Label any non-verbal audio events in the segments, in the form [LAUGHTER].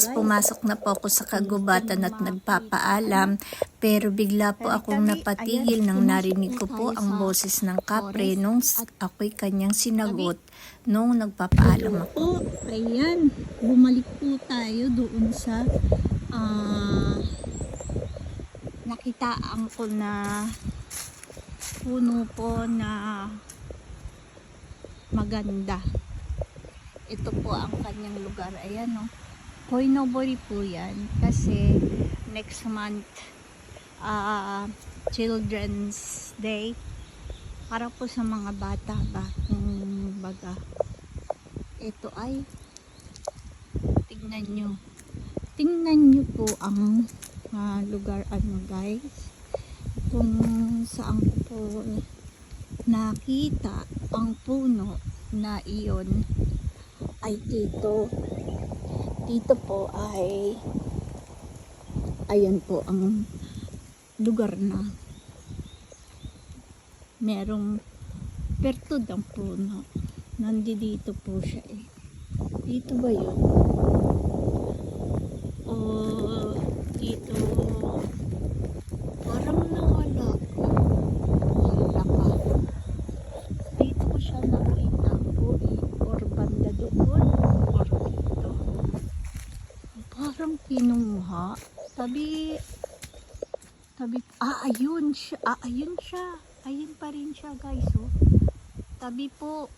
guys, pumasok na po ako sa kagubatan at nagpapaalam. Pero bigla po akong napatigil nang narinig ko po ang boses ng kapre nung ako'y kanyang sinagot nung nagpapaalam ako. po, ayan, bumalik po tayo doon sa ah, nakitaan ko na puno po na maganda. Ito po ang kanyang lugar. Ayan o. Oh. Koinobori po yan. Kasi next month ah Children's Day. Para po sa mga bata ba? Kung baga ito ay tingnan nyo. Tingnan nyo po ang ah, lugar ano guys. Kung saan ko po nakita ang puno na iyon. Ay dito dito po ay ayan po ang lugar na merong pertod ang puno. Nandi dito po siya eh. Dito ba yun? O dito parang nawala wala pa dito ko siya nakita po eh or banda doon or dito parang kinuha tabi. Tabi. Ah ayun siya. Ah ayun siya. Ayun pa rin siya guys oh. Tabi po.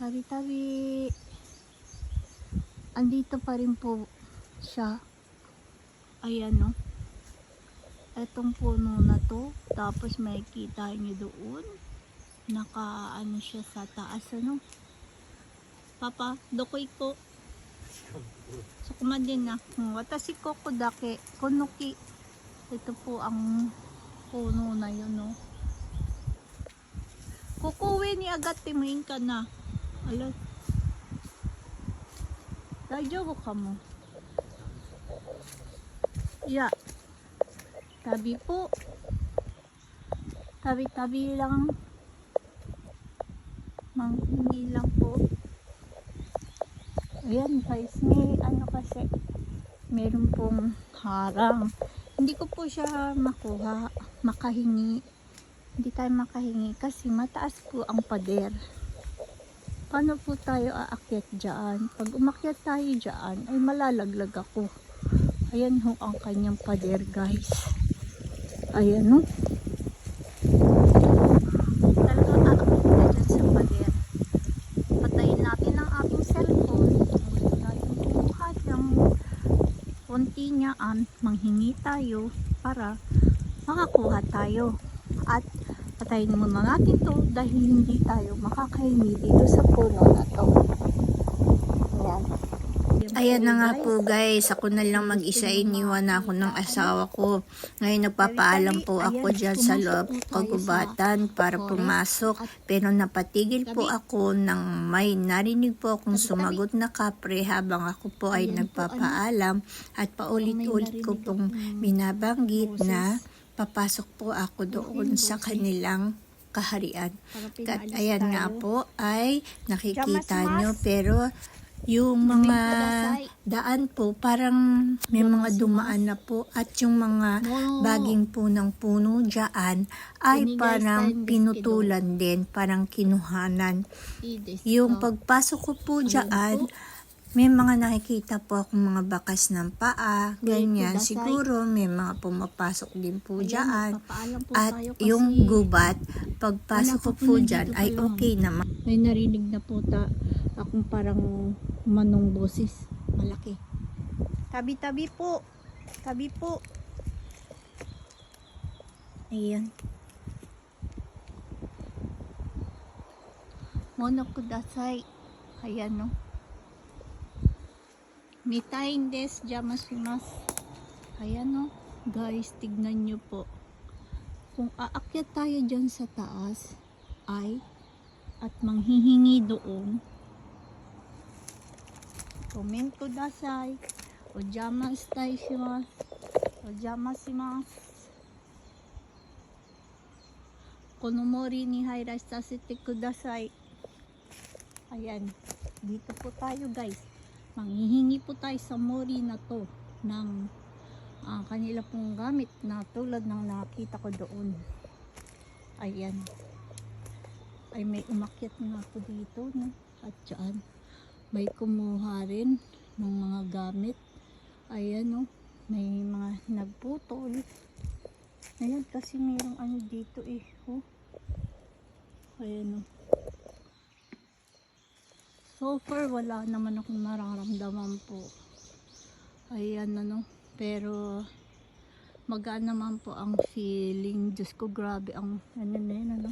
Tabi tabi. Andito pa rin po siya. Ayan no etong puno na to. Tapos may kita nyo doon. Naka ano siya sa taas ano? Papa dokoy ko So kumadin na. Watashi koko dake konoki. Ito po ang puno na yun no. Kukuwi ni agad timuin ka na. Alam. Dajobo ka mo. Yeah. Tabi po. Tabi-tabi lang. Guys may ano kasi meron pong harang hindi ko po siya makuha makahingi hindi tayo makahingi kasi mataas po ang pader paano po tayo aakyat dyan? Pag umakyat tayo dyan, ay malalaglag ako. Ayan ho ang kanyang pader guys. Ayan ho aakyat ka dyan sa pader. Patayin natin ang ating cellphone. Gusto natin kumuha ng konti niyaan. Manghingi tayo para makakuha tayo. At patayin muna natin to dahil hindi tayo makakahingi dito sa puno na to. Ayan. Ayan na nga po guys, ako na lang mag-isa. Iniwan ako ng asawa ko. Ngayon nagpapaalam po ako dyan sa loob. kagubatan para pumasok. Pero napatigil po ako nang may narinig po akong sumagot na kapre habang ako po ay nagpapaalam. At paulit-ulit ko pong binabanggit na papasok po ako doon sa kanilang kaharian. At ayan nga po ay nakikita nyo. Pero yung mga daan po parang may mga dumaan na po at yung mga baging po ng puno dyan ay parang pinutulan din, parang kinuhanan. Yung pagpasok ko po dyan, may mga nakikita po akong mga bakas ng paa, ganyan. Siguro may mga pumapasok din po dyan. At yung gubat, pagpasok ko po dyan ay okay naman. May narinig na po ta akong parang manong boses. Malaki. Tabi-tabi po. Tabi po. Ayan. Mono kudasai. Ayan no. May time des jamasimas. Ayan o. Oh. Guys, tignan nyo po. Kung aakyat tayo dyan sa taas, ay, at manghihingi doon, komento dasay, o jamas tayo simas, o jamasimas. Konomori ni Haira Sasete Kudasai. Ayan. Dito po tayo guys. Manghihingi po tayo sa mori na to ng ah, kanila pong gamit na tulad ng nakita ko doon. Ayan. Ay may umakyat nga po dito no? at dyan. May kumuha rin ng mga gamit. Ayan no. May mga nagputol. Ayan kasi mayroong ano dito eh. Oh. Ayan o. So far, wala naman akong nararamdaman po. Ayan ano. Pero, magaan naman po ang feeling. Diyos ko, grabe ang ano na yun, ano.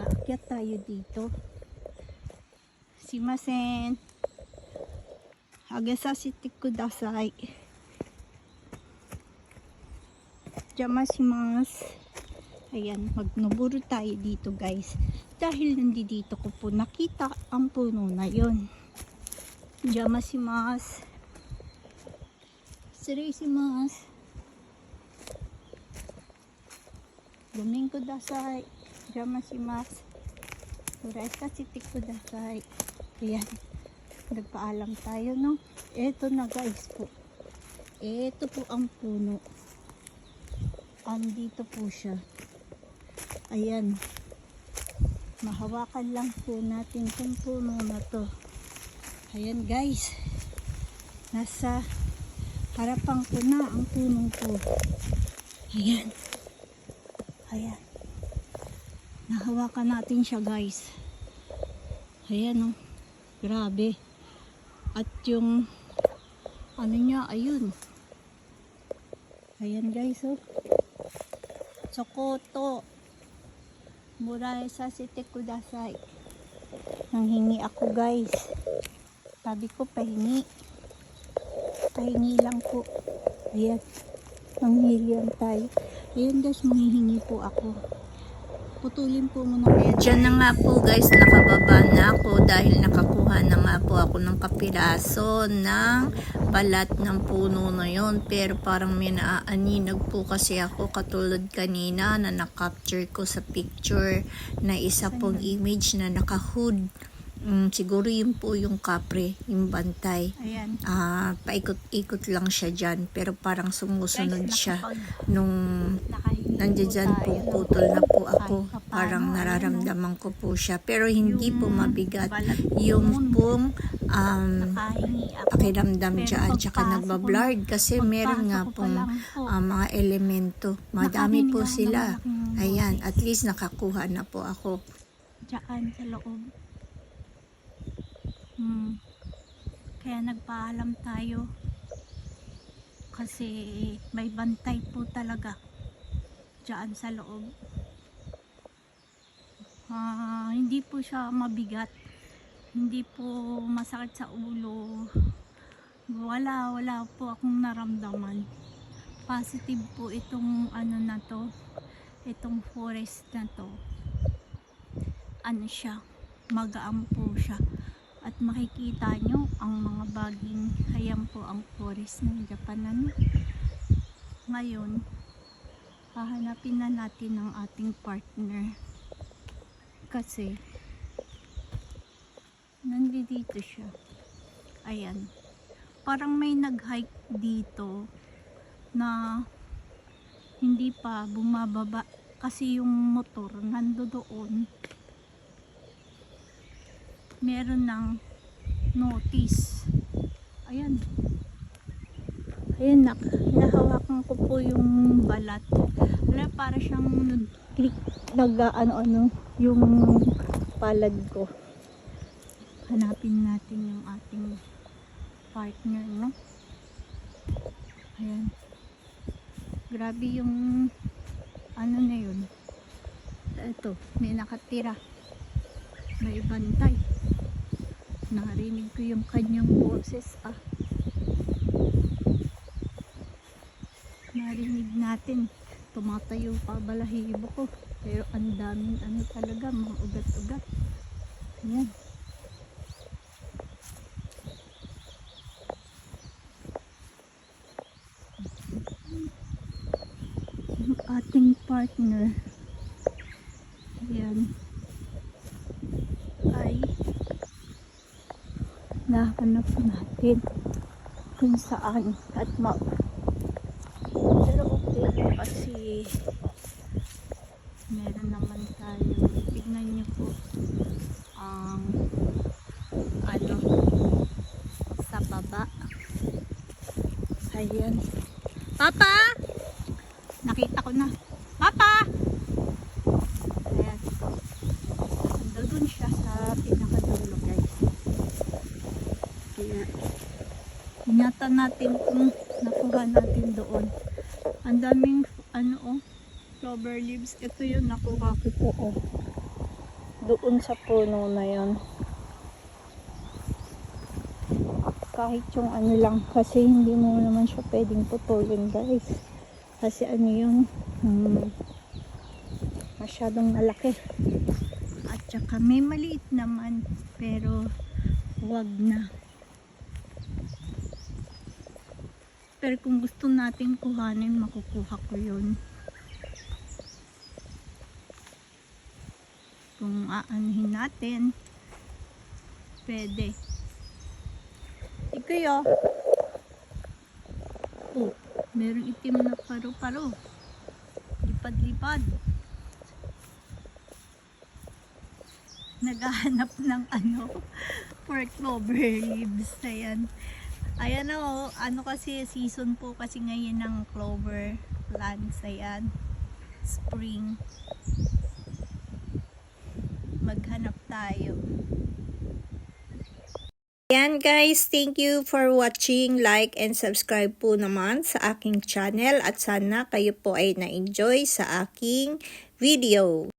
Aakyat tayo dito. Simasen. Hagasasitik ko dasay. Jamasimasu. Ayan, magnuburo tayo dito guys. Dahil nandito ko po nakita ang puno na yon. Jamasimasu. Sirisimasu. Domingo dasai. Jamasimasu. Uray kasitik ko dasai. Ayan. Nagpaalam tayo no. Eto na guys po. Eto po ang puno. Andito po siya. Ayan. Mahawakan lang po natin itong puno na to. Ayan guys. Nasa harapan ko na ang puno ko. Ayan. Ayan. Nahawakan natin siya guys. Ayan oh. Grabe. At yung ano niya, ayun. Ayan guys oh. Sokoto. Muray sa site kudasay. Nanghingi ako guys. Sabi ko pahingi. Pahingi lang po. Ayan. Nanghingi lang tayo. Ayan guys, manghihingi po ako. Putulin po muna kayo. Diyan na nga po guys, nakababa na ako dahil nakakuha na nga po ako ng kapiraso ng balat ng puno na yon. Pero parang may naaaninag po kasi ako katulad kanina na nakapture ko sa picture na isa pong image na nakahood. Mm, siguro yun po yung kapre, yung bantay. Ayan. Ah, paikot-ikot lang siya dyan pero parang sumusunod Guys, siya nung nandiyan po putol na po ako parang nararamdaman ko po siya pero hindi po mabigat yung pong um, pakiramdam dyan tsaka nagbablard kasi meron nga pong ah, mga elemento madami po sila ayan at least nakakuha na po ako Diyan sa loob. Hmm. Kaya nagpaalam tayo. Kasi may bantay po talaga. Diyan sa loob. Ah, hindi po siya mabigat. Hindi po masakit sa ulo. Wala, wala po akong naramdaman. Positive po itong ano na to. Itong forest na to ano siya, magaan po siya. At makikita nyo ang mga baging, ayan po ang forest ng Japan ano. Ngayon, hahanapin na natin ang ating partner. Kasi, nandito siya. Ayan. Parang may nag-hike dito na hindi pa bumababa kasi yung motor nando doon meron ng notice. Ayan. Ayan, nak nahawakan ko po yung balat. Wala, para siyang nag-click, nag ano-ano, yung palad ko. Hanapin natin yung ating partner, no? Ayan. Grabe yung ano na yun. Ito, may nakatira. May bantay. Narinig ko yung kanyang boses ah. Narinig natin. Tumatayo pa balahibo ko. Pero ang daming ano talaga, mga ugat-ugat. Ayan. Yung ating partner. Ayan. Ay nahanap natin kung saan at ma kasi meron naman tayo. Tignan niyo po ang ano sa baba. Ayan. Papa! Nakita ko na. Papa! Ayan. Doon siya sa pinakadulo guys. Kaya Ingatan natin kung nakuha natin doon. Ang daming ano oh, clover leaves. Ito yung nakuha ko po oh. Doon sa puno na yon. Kahit yung ano lang kasi hindi mo naman siya pwedeng putulin guys. Kasi ano yun, hmm, masyadong malaki. At saka may maliit naman pero wag na. Pero kung gusto natin kuhanin, makukuha ko yun. Kung aanhin natin, pwede. Ikaw yo. Oh, merong itim na paro-paro. Lipad-lipad. Naghahanap ng ano, [LAUGHS] for clover leaves. Ayan. Ayan na oh, ano kasi season po kasi ngayon ng clover plants. Ayan, spring. Maghanap tayo. Yan guys, thank you for watching, like and subscribe po naman sa aking channel at sana kayo po ay na-enjoy sa aking video.